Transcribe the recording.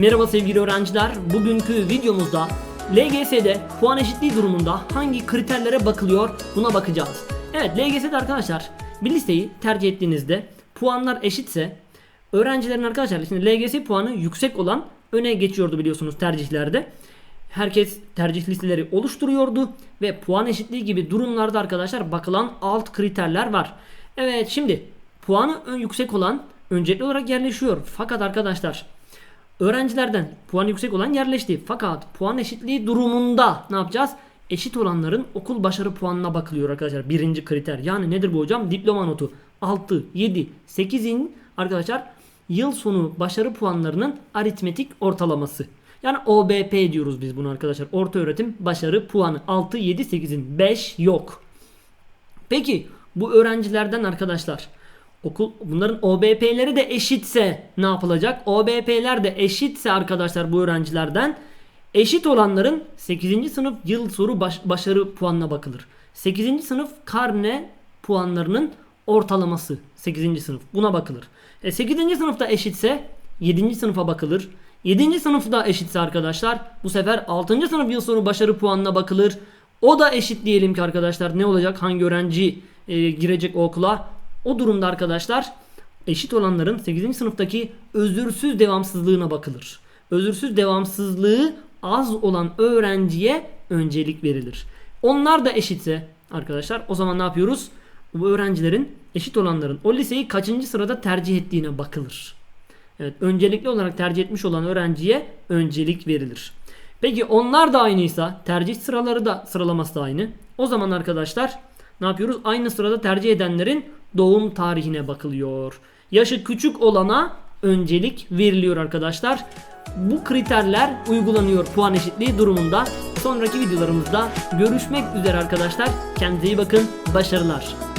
Merhaba sevgili öğrenciler. Bugünkü videomuzda LGS'de puan eşitliği durumunda hangi kriterlere bakılıyor buna bakacağız. Evet LGS'de arkadaşlar bir listeyi tercih ettiğinizde puanlar eşitse öğrencilerin arkadaşlar şimdi LGS puanı yüksek olan öne geçiyordu biliyorsunuz tercihlerde. Herkes tercih listeleri oluşturuyordu ve puan eşitliği gibi durumlarda arkadaşlar bakılan alt kriterler var. Evet şimdi puanı ön yüksek olan öncelikli olarak yerleşiyor. Fakat arkadaşlar Öğrencilerden puan yüksek olan yerleşti. Fakat puan eşitliği durumunda ne yapacağız? Eşit olanların okul başarı puanına bakılıyor arkadaşlar. Birinci kriter. Yani nedir bu hocam? Diploma notu. 6, 7, 8'in arkadaşlar yıl sonu başarı puanlarının aritmetik ortalaması. Yani OBP diyoruz biz bunu arkadaşlar. Orta öğretim başarı puanı. 6, 7, 8'in 5 yok. Peki bu öğrencilerden arkadaşlar okul bunların OBP'leri de eşitse ne yapılacak? OBP'ler de eşitse arkadaşlar bu öğrencilerden eşit olanların 8. sınıf yıl soru baş- başarı puanına bakılır. 8. sınıf karne puanlarının ortalaması 8. sınıf buna bakılır. E 8. sınıfta eşitse 7. sınıfa bakılır. 7. sınıfta eşitse arkadaşlar bu sefer 6. sınıf yıl sonu başarı puanına bakılır. O da eşit diyelim ki arkadaşlar ne olacak? Hangi öğrenci e, girecek o okula? O durumda arkadaşlar eşit olanların 8. sınıftaki özürsüz devamsızlığına bakılır. Özürsüz devamsızlığı az olan öğrenciye öncelik verilir. Onlar da eşitse arkadaşlar o zaman ne yapıyoruz? Bu öğrencilerin eşit olanların o liseyi kaçıncı sırada tercih ettiğine bakılır. Evet, öncelikli olarak tercih etmiş olan öğrenciye öncelik verilir. Peki onlar da aynıysa tercih sıraları da sıralaması da aynı. O zaman arkadaşlar ne yapıyoruz? Aynı sırada tercih edenlerin doğum tarihine bakılıyor. Yaşı küçük olana öncelik veriliyor arkadaşlar. Bu kriterler uygulanıyor puan eşitliği durumunda. Sonraki videolarımızda görüşmek üzere arkadaşlar. Kendinize iyi bakın. Başarılar.